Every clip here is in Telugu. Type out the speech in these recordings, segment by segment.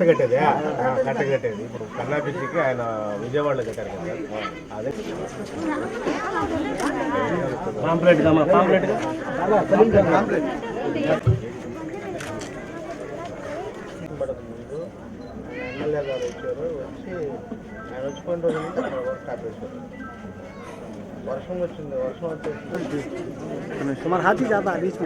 కట్టేది కట్ట కట్టేది ఇప్పుడు కన్నా పిచ్చికి ఆయన విజయవాడలో కట్టారు కదా. అదే. పాంప్లెట్ పాంప్లెట్ ఎమ్మెల్యే గారు వచ్చారు వచ్చి ఆయన వచ్చి కొన్ని రోజులు వర్క్ ఆపేశారు వర్షం వచ్చింది వర్షం వచ్చేసి సుమారు హాజీ జాతా బీచ్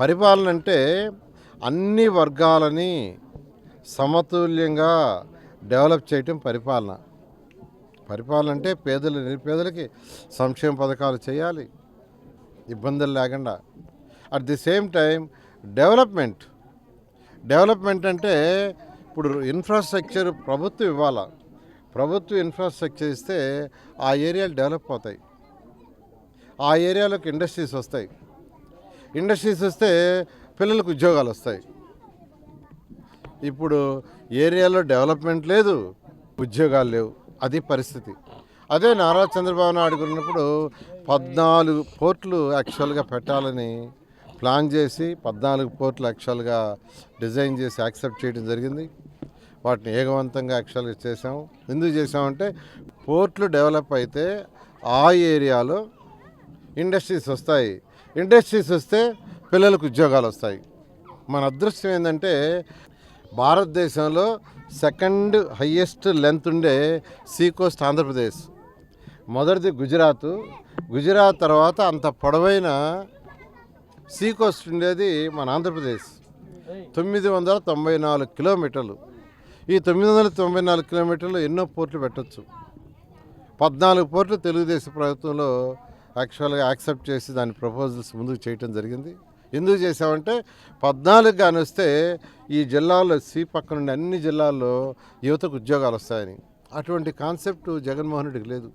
పరిపాలన అంటే అన్ని వర్గాలని సమతుల్యంగా డెవలప్ చేయటం పరిపాలన. పరిపాలన అంటే పేదలు నిరుపేదలకి సంక్షేమ పథకాలు చేయాలి. ఇబ్బందులు లేకుండా. At the same time development development అంటే ఇప్పుడు ఇన్ఫ్రాస్ట్రక్చర్ ప్రభుత్వం ఇవ్వాల? ప్రభుత్వ ఇన్ఫ్రాస్ట్రక్చర్ ఇస్తే ఆ ఏరియాలు డెవలప్ అవుతాయి. ఆ ఏరియాలోకి ఇండస్ట్రీస్ వస్తాయి. ఇండస్ట్రీస్ వస్తే పిల్లలకు ఉద్యోగాలు వస్తాయి. ఇప్పుడు ఏరియాలో డెవలప్మెంట్ లేదు ఉద్యోగాలు లేవు. అది పరిస్థితి. అదే నారా చంద్రబాబు నాయుడు ఉన్నప్పుడు పద్నాలుగు పోర్ట్లు యాక్చువల్గా పెట్టాలని ప్లాన్ చేసి పద్నాలుగు పోర్ట్లు యాక్చువల్గా డిజైన్ చేసి యాక్సెప్ట్ చేయడం జరిగింది. వాటిని ఏగవంతంగా యాక్చువల్గా చేసాము ఎందుకు చేసామంటే పోర్ట్లు డెవలప్ అయితే ఆ ఏరియాలో ఇండస్ట్రీస్ వస్తాయి. ఇండస్ట్రీస్ వస్తే పిల్లలకు ఉద్యోగాలు వస్తాయి. మన అదృష్టం ఏంటంటే భారతదేశంలో సెకండ్ హయ్యెస్ట్ లెంత్ ఉండే సీ కోస్ట్ ఆంధ్రప్రదేశ్. మొదటిది గుజరాత్. గుజరాత్ తర్వాత అంత పొడవైన సీ కోస్ట్ ఉండేది మన ఆంధ్రప్రదేశ్. తొమ్మిది వందల తొంభై నాలుగు కిలోమీటర్లు. ఈ తొమ్మిది వందల తొంభై నాలుగు కిలోమీటర్లు ఎన్నో పోర్ట్లు పెట్టచ్చు. పద్నాలుగు పోర్ట్లు తెలుగుదేశం ప్రభుత్వంలో యాక్చువల్గా యాక్సెప్ట్ చేసి దాని ప్రపోజల్స్ ముందుకు చేయటం జరిగింది. ఎందుకు చేసామంటే పద్నాలుగు కానీ వస్తే ఈ జిల్లాలో సి పక్క నుండి అన్ని జిల్లాల్లో యువతకు ఉద్యోగాలు వస్తాయని. అటువంటి కాన్సెప్ట్ జగన్మోహన్ రెడ్డికి లేదు.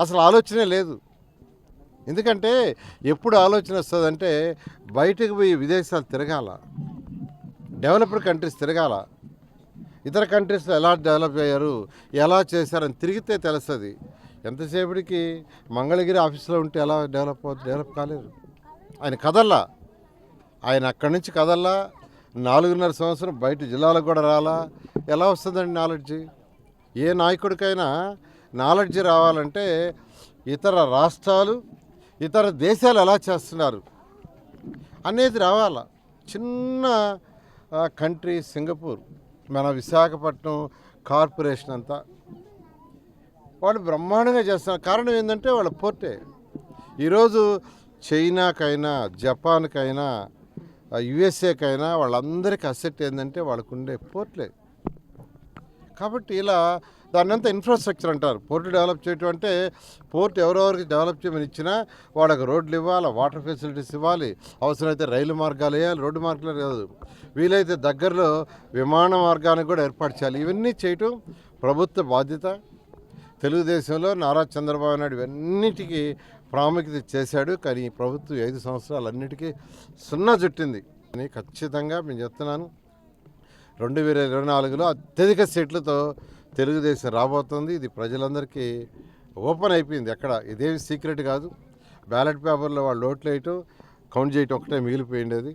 అసలు ఆలోచనే లేదు. ఎందుకంటే ఎప్పుడు ఆలోచన వస్తుందంటే బయటకు పోయి విదేశాలు తిరగాల. డెవలప్డ్ కంట్రీస్ తిరగాల. ఇతర కంట్రీస్లో ఎలా డెవలప్ అయ్యారు ఎలా చేశారని తిరిగితే తెలుస్తుంది. ఎంతసేపటికి మంగళగిరి ఆఫీస్లో ఉంటే ఎలా డెవలప్ డెవలప్ కాలేదు. ఆయన కదల్లా. ఆయన అక్కడి నుంచి కదల్లా నాలుగున్నర సంవత్సరం బయట జిల్లాలకు కూడా రాలా. ఎలా వస్తుందండి నాలెడ్జి? ఏ నాయకుడికైనా నాలెడ్జి రావాలంటే ఇతర రాష్ట్రాలు ఇతర దేశాలు ఎలా చేస్తున్నారు అనేది రావాలా. చిన్న కంట్రీ సింగపూర్ మన విశాఖపట్నం కార్పొరేషన్ అంతా. వాళ్ళు బ్రహ్మాండంగా చేస్తున్నారు. కారణం ఏంటంటే వాళ్ళ పోర్టే. ఈరోజు చైనాకైనా జపాన్కైనా యుఎస్ఏకైనా వాళ్ళందరికీ అసెట్ ఏంటంటే వాళ్ళకుండే పోర్ట్లే. కాబట్టి ఇలా దాన్ని అంతా ఇన్ఫ్రాస్ట్రక్చర్ అంటారు. పోర్టు డెవలప్ చేయటం అంటే పోర్ట్ ఎవరెవరికి డెవలప్ చేయమని ఇచ్చినా వాళ్ళకి రోడ్లు ఇవ్వాలి వాటర్ ఫెసిలిటీస్ ఇవ్వాలి అవసరమైతే రైలు మార్గాలు వేయాలి రోడ్డు మార్గాలు కాదు. వీలైతే దగ్గరలో విమాన మార్గానికి కూడా ఏర్పాటు చేయాలి. ఇవన్నీ చేయటం ప్రభుత్వ బాధ్యత. తెలుగుదేశంలో నారా చంద్రబాబు నాయుడు ఇవన్నిటికీ ప్రాముఖ్యత చేశాడు. కానీ ప్రభుత్వం ఐదు సంవత్సరాలు అన్నిటికీ సున్నా చుట్టింది. అని ఖచ్చితంగా మేము చెప్తున్నాను. రెండు వేల ఇరవై నాలుగులో అత్యధిక సీట్లతో తెలుగుదేశం రాబోతుంది. ఇది ప్రజలందరికీ ఓపెన్ అయిపోయింది అక్కడ ఇదేమి సీక్రెట్ కాదు. బ్యాలెట్ పేపర్లో వాళ్ళు ఓట్లు వేయటం కౌంట్ చేయటం ఒకటే మిగిలిపోయింది అది